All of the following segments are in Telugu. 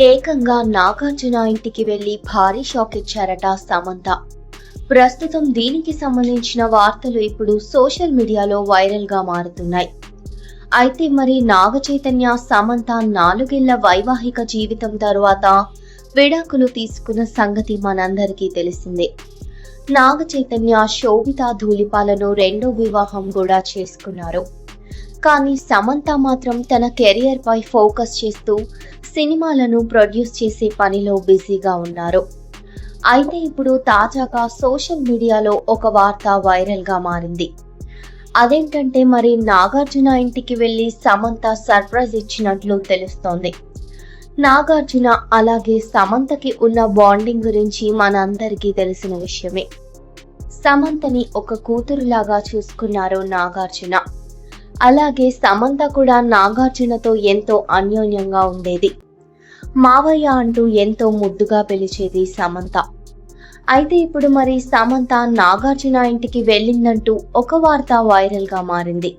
ఏకంగా నాగార్జున ఇంటికి వెళ్ళి భారీ షాక్ ఇచ్చారట సమంత. ప్రస్తుతం దీనికి సంబంధించిన వార్తలు ఇప్పుడు సోషల్ మీడియాలో వైరల్గా మారుతున్నాయి. అయితే మరి నాగ చైతన్య సమంత నాలుగేళ్ళ వైవాహిక జీవితం తరువాత విడాకులు తీసుకున్న సంగతి మనందరికీ తెలిసిందే. నాగ చైతన్య శోభిత ధూళిపాలను రెండో వివాహం కూడా చేసుకున్నారు. కానీ సమంత మాత్రం తన కెరియర్ పై ఫోకస్ చేస్తూ సినిమాలను ప్రొడ్యూస్ చేసే పనిలో బిజీగా ఉన్నారు. అయితే ఇప్పుడు తాజాగా సోషల్ మీడియాలో ఒక వార్త వైరల్గా మారింది. అదేంటంటే మరి నాగార్జున ఇంటికి వెళ్ళి సమంత సర్ప్రైజ్ ఇచ్చినట్లు తెలుస్తోంది. నాగార్జున అలాగే సమంతకి ఉన్న బాండింగ్ గురించి మనందరికీ తెలిసిన విషయమే. సమంతని ఒక కూతురులాగా చూసుకున్నారు నాగార్జున. అలాగే సమంత కూడా నాగార్జునతో ఎంతో అన్యోన్యంగా ఉండేది. మావయ్య అంటూ ఎంతో ముద్దుగా పిలిచేది సమంత. అయితే ఇప్పుడు మరి సమంత నాగార్జున ఇంటికి వెళ్ళిందంటూ ఒక వార్త వైరల్గా మారింది.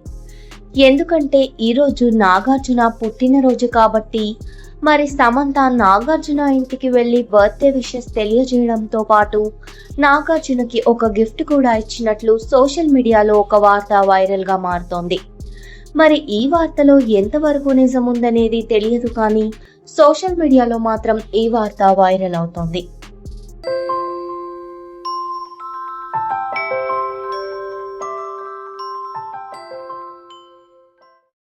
ఎందుకంటే ఈరోజు నాగార్జున పుట్టినరోజు కాబట్టి మరి సమంత నాగార్జున ఇంటికి వెళ్ళి బర్త్డే విషెస్ తెలియజేయడంతో పాటు నాగార్జునకి ఒక గిఫ్ట్ కూడా ఇచ్చినట్లు సోషల్ మీడియాలో ఒక వార్త వైరల్గా మారుతోంది. మరి ఈ వార్తలో ఎంతవరకు నిజం ఉందనేది తెలియదు కానీ సోషల్ మీడియాలో మాత్రం ఈ వార్త వైరల్ అవుతోంది.